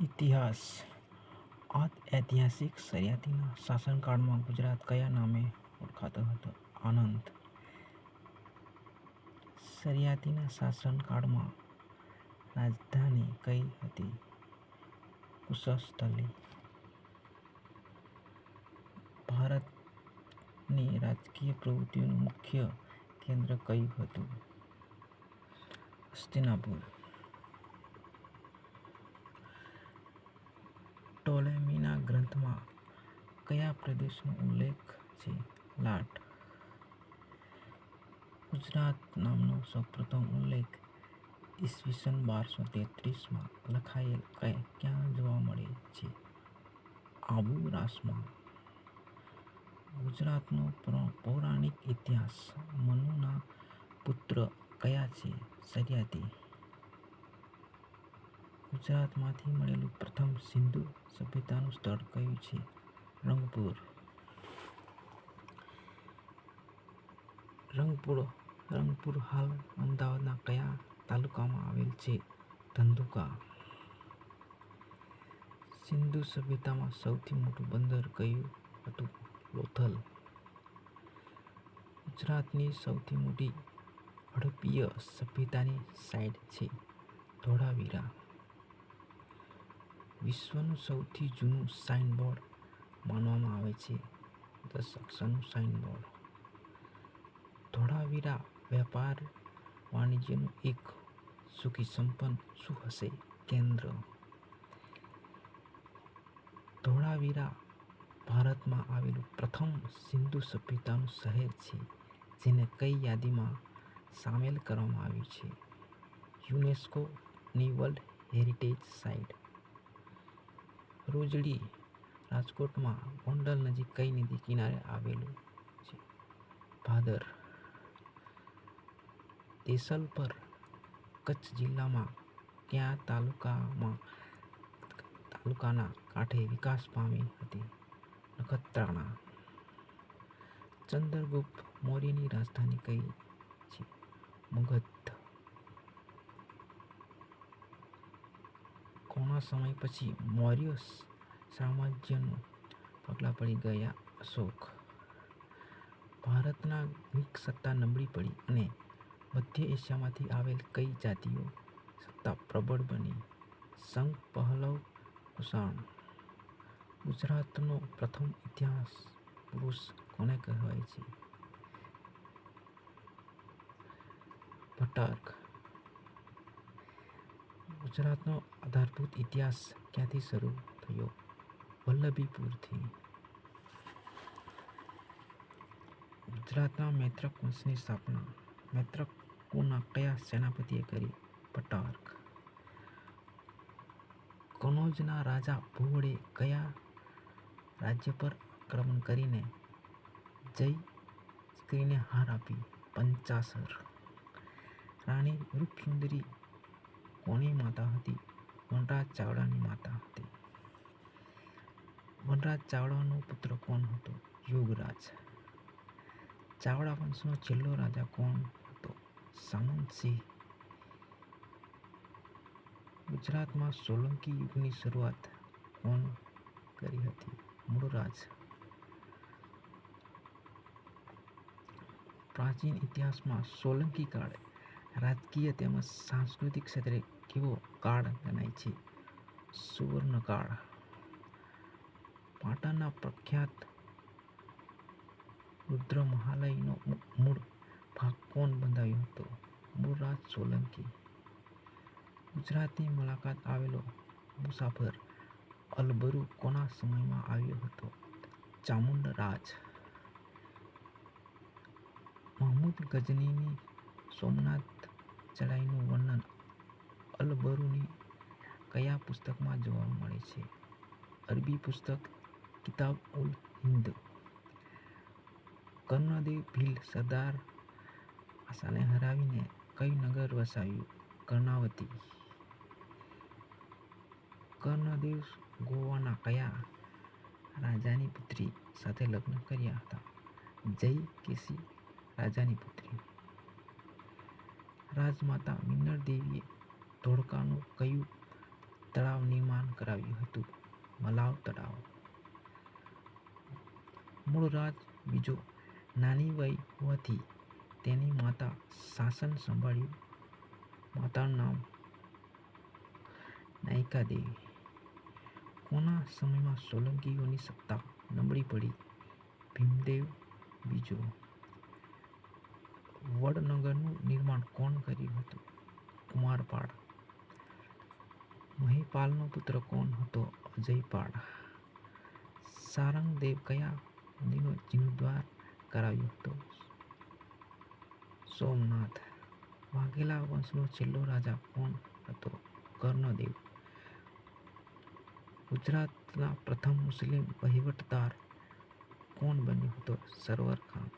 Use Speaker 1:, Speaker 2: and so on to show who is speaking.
Speaker 1: ઇતિહાસ ઐતિહાસિક સરિયાતીના શાસનકાળમાં ગુજરાત કયા નામે ઓળખાતો હતો? આનંદ. શરિયાતીના શાસનકાળમાં રાજધાની કઈ હતી? કુશસ્થલી ભારતની રાજકીય પ્રવૃત્તિઓનું મુખ્ય કેન્દ્ર કયું હતું? હસ્તિનાપુર કયા પ્રદેશનો ઉલ્લેખ છે? લાટ. ગુજરાત નામનો સૌપ્રથમ ઉલ્લેખ ઈસવીસન બારસો તેત્રીસમાં લખાયેલ લખાયેલ ક્યાં જોવા મળે છે? આબુ-રાસમાં ગુજરાતનો પૌરાણિક ઇતિહાસ મનુના પુત્ર કયા છે? સરિયાતી ગુજરાતમાંથી મળેલું પ્રથમ સિંધુ સભ્યતાનું સ્થળ કયું છે? રંગપુર. રંગપુર રંગપુર હાલ અમદાવાદના કયા તાલુકામાં આવેલ છે? ધંધુકા. સિંધુ સભ્યતામાં સૌથી મોટું બંદર કયું હતું? લોથલ. ગુજરાતની સૌથી મોટી હડપ્પીય સભ્યતાની સાઇટ છે ધોળાવીરા. વિશ્વનું સૌથી જૂનું સાઇન બોર્ડ માનવામાં આવે છે. દસ અક્ષરનું સાઇન બોર્ડ. ધોળાવીરા વેપાર વાણિજ્યનું એક સુખી સંપન્ન શું હશે કેન્દ્ર. ધોળાવીરા ભારતમાં આવેલું પ્રથમ સિંધુ સભ્યતાનું શહેર છે, જેને કઈ યાદીમાં સામેલ કરવામાં આવ્યું છે? યુનેસ્કો ની વર્લ્ડ હેરિટેજ સાઇટ. રોજડી રાજકોટમાં ગોંડલ નજીક કઈ નદી કિનારે આવેલું છે? ભાદર. દેશલપર કચ્છ જિલ્લામાં કયા તાલુકાના કાંઠે વિકાસ પામી હતી? નખત્રાણા. ચંદ્રગુપ્ત મૌર્યની રાજધાની કઈ છે? મગધ. કોના સમય પછી મૌર્ય સામ્રાજ્યનું પગલાં પડી ગયા અશોક. ભારતના ગ્રીક સત્તા નબળી પડી અને મધ્ય એશિયામાંથી આવેલ કઈ જાતિઓ સત્તા પ્રબળ બની? સંઘ પહલવ, કુષાણ. ગુજરાતનો પ્રથમ ઇતિહાસ પુરુષ કોને કહેવાય છે? ભટાક ગુજરાતનો આધારભૂત ઇતિહાસ ક્યાંથી શરૂ થયો? વલ્લભીપુરથી ગુજરાતમાં મૈત્રક વંશની સ્થાપના મૈત્રક કુળના કયા સેનાપતિએ કરી ભટ્ટારક કનોજના રાજા ભુવડે કયા રાજ્ય પર આક્રમણ કરીને જય સ્ત્રીને હાર આપી પંચાસર રાણી રૂપસુંદરી કોની માતા હતી વનરાજ ચાવડાની માતા હતી વનરાજ ચાવડાનો પુત્ર કોણ હતો? યુગરાજ. ચાવડા વંશનો છેલ્લો રાજા કોણ હતો? સામંતસિંહ. ગુજરાતમાં સોલંકી યુગની શરૂઆત કોણ કરી હતી? મૂળરાજ. પ્રાચીન ઇતિહાસમાં સોલંકી કાળ રાજકીય તેમજ સાંસ્કૃતિક ક્ષેત્રે કેવો કાળ ગણાય છે? સુવર્ણકાળ. પાટણના પ્રખ્યાત રુદ્રમહાલયનો મૂળ ભાગ કોણ બંધાવ્યો હતો? મૂળરાજ સોલંકી. ગુજરાતની મુલાકાત આવેલો મુસાફર અલબરુ કોના સમયમાં આવ્યો હતો? ચામુંડરાજ. મહમૂદ ગજનીની સોમનાથ ચઢાઈનું વર્ણન અલબરુની કયા પુસ્તકમાં જોવા મળે છે? અરબી પુસ્તક કિતાબ ઉલ હિંદ કર્ણદેવ ભીલ સરદાર આશાને હરાવીને કયું નગર વસાવ્યું કર્ણાવતી કર્ણદેવ ગોવાના કયા રાજાની પુત્રી સાથે લગ્ન કર્યા હતા જય કેસી રાજાની પુત્રી રાજમાતા મિન્નર દેવીએ ધોળકાનું કયું તળાવ નિર્માણ કરાવ્યું હતું મલાવ તળાવ મૂળરાજ બીજો નાની વય હોવાથી તેની માતા શાસન સંભાળ્યું. માતાનું નામ નાયિકા દેવી કોના સમયમાં સોલંકીઓની સત્તા નબળી પડી? ભીમદેવ બીજો. વડનગરનું નિર્માણ કોણ કર્યું હતું? કુમારપાળ. મહીપાલનો પુત્ર કોણ હતો? અજયપાળ. સારંગદેવ કયા મંદિરનો જીર્ણોદ્ધાર કરાવ્યો હતો સોમનાથ વાઘેલા વંશનો છેલ્લો રાજા કોણ હતો કર્ણદેવ ગુજરાતના પ્રથમ મુસ્લિમ વહીવટદાર કોણ બન્યો હતો સરવર ખાન